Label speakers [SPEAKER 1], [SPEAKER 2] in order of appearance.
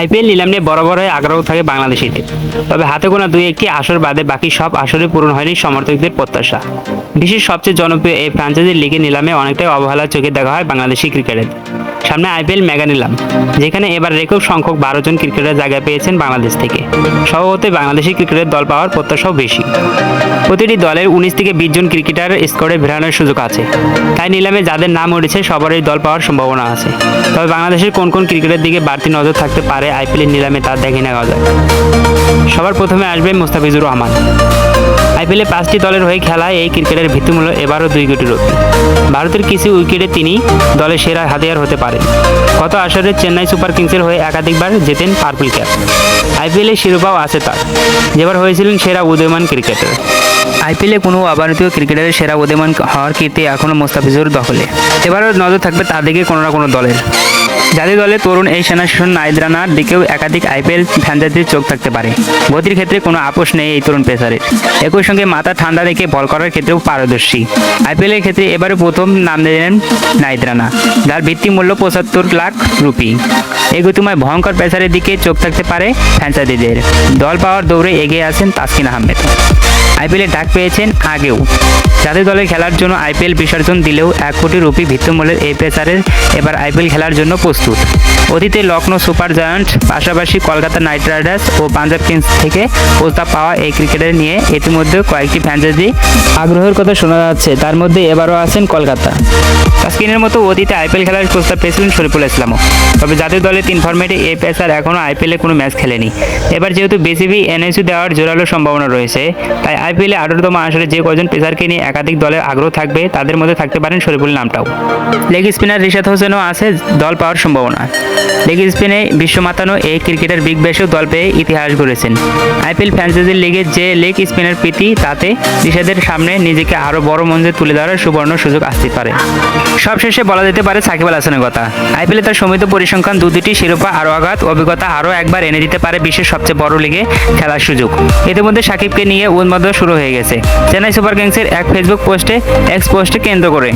[SPEAKER 1] IPL নিলাম বড় বড় আগ্রহ থাকে বাংলাদেশিদের তবে হাতে গোনা দুই একটি আসর বাদে বাকি সব আসরে পূরণ হয়নি সমর্থকদের প্রত্যাশা। বিশ্বের সবচেয়ে জনপ্রিয় এই ফ্রাঞ্চাইজি লিগে নিলামে অনেকটাই অবহেলার চোখে দেখা হয় বাংলাদেশি ক্রিকেটের সামনে আইপিএল মেগা নিলাম, যেখানে এবার রেকর্ড সংখ্যক বারো জন ক্রিকেটার জায়গা পেয়েছেন বাংলাদেশ থেকে। স্বভাবতই বাংলাদেশি ক্রিকেটের দল পাওয়ার প্রত্যাশাও বেশি। প্রতিটি দলের উনিশ থেকে বিশ জন ক্রিকেটার স্কোরে ভেড়ানোর সুযোগ আছে। তাই নিলামে যাদের নাম উঠেছে, সবারই দল পাওয়ার সম্ভাবনা আছে। তবে বাংলাদেশের কোন কোন ক্রিকেটের দিকে বাড়তি নজর থাকতে পারে আইপিএলের নিলামে তা দেখে নেওয়া যায়। সবার প্রথমে আসবে মুস্তাফিজুর রহমান। আইপিএলে পাঁচটি দলের হয়ে খেলা এই ক্রিকেটের ভিত্তিমূল্য এবারও দুই কোটি রুপি ভারতের কিছু উইকেটে তিনি দলের সেরা হাতিয়ার হতে পারেন। গত আসরে চেন্নাই সুপার কিংসের হয়ে একাধিকবার জেতেন পার্পল ক্যাপ। আইপিএলে শিরোপাও আছে তার। যেবার হয়েছিলেন সেরা উদীয়মান ক্রিকেটার। আইপিএলে কোনো অভারতীয় ক্রিকেটারের সেরা উদীয়মান হওয়ার কীর্তি এখনও মোস্তাফিজুর দখলে। এবারও নজর থাকবে তার দিকে কোনো না কোনো দলের। জাতীয় দলে তরুণ এই সেনা শাসন নাইদ রানার দিকেও একাধিক আইপিএল ফ্যানজাতির চোখ থাকতে পারে। গতির ক্ষেত্রে কোনো আপোষ নেই এই তরুণ পেসারের। একই সঙ্গে মাথা ঠান্ডা রেখে বল করার ক্ষেত্রেও পারদর্শী। আইপিএলের ক্ষেত্রে এবারে প্রথম নাম দিলেন নাইদ রানা যার ভিত্তি মূল্য পঁচাত্তর লাখ রুপি। এই গতিময় ভয়ঙ্কর পেসারের দিকে চোখ থাকতে পারে ফ্যানসাদিদের দল পাওয়ার দৌড়ে এগিয়ে আছেন তাসকিন আহমেদ। আইপিএলে ডাক পেয়েছেন আগেও। জাতীয় দলে খেলার জন্য আইপিএল বিসর্জন দিলেও এক কোটি রুপি ভিত্তিমূল্যের এই পেসারের এবার আইপিএল খেলার জন্য প্রস্তুত। অতীতে লখনৌ সুপার জায়ান্ট, পাশাপাশি কলকাতা নাইট রাইডার্স ও পাঞ্জাব কিংস থেকে প্রস্তাব পাওয়া এই ক্রিকেটার নিয়ে ইতিমধ্যে কয়েকটি ফ্র্যাঞ্চাইজি আগ্রহের কথা শোনা যাচ্ছে। তার মধ্যে এবারও আছেন কলকাতা। তাস্কিনের মতো অতীতে আইপিএল খেলার প্রস্তাব পেয়েছিলেন শরীফুল ইসলামও। তবে জাতীয় দলে তিন ফরম্যাটে এই পেসার এখনও আইপিএলে কোনো ম্যাচ খেলেনি। এবার যেহেতু বিসিবি এনএসইউ দেওয়ার জোরালো সম্ভাবনা রয়েছে, তাই আইপিএলে আঠারোতম আসরে যে কজন পেসারকে নিয়ে একাধিক দলের আগ্রহ থাকবে, তাদের মধ্যে থাকতে পারেন শরীফুল নামটাও। লেগ স্পিনার রিশাদ হোসেনও আছে দল পাওয়ার সম্ভাবনা। লেগ স্পিনে বিশ্ব মাতানো এই ক্রিকেটার বিগ ব্যাশেও দল পেয়ে ইতিহাস গড়েছেন। আইপিএল ফ্র্যাঞ্চাইজির লিগে যে লেগ স্পিনার প্রীতি, তাতে রিশাদের সামনে নিজেকে আরও বড় মঞ্চে তুলে ধরার সুবর্ণ সুযোগ আসতে পারে। সবশেষে বলা যেতে পারে সাকিব আল হাসানের কথা। আইপিএলে তার সমিত পরিসংখ্যান দু দুটি শিরোপা, আরও আঘাত, অভিজ্ঞতা আরও একবার এনে দিতে পারে বিশ্বের সবচেয়ে বড় লিগে খেলার সুযোগ। ইতিমধ্যে সাকিবকে নিয়ে উন্মাদনা শুরু হয়ে গেছে। চেন্নাই সুপার কিংসের এক ফেসবুক পোস্টে এক্স পোস্টে কেন্দ্র করে।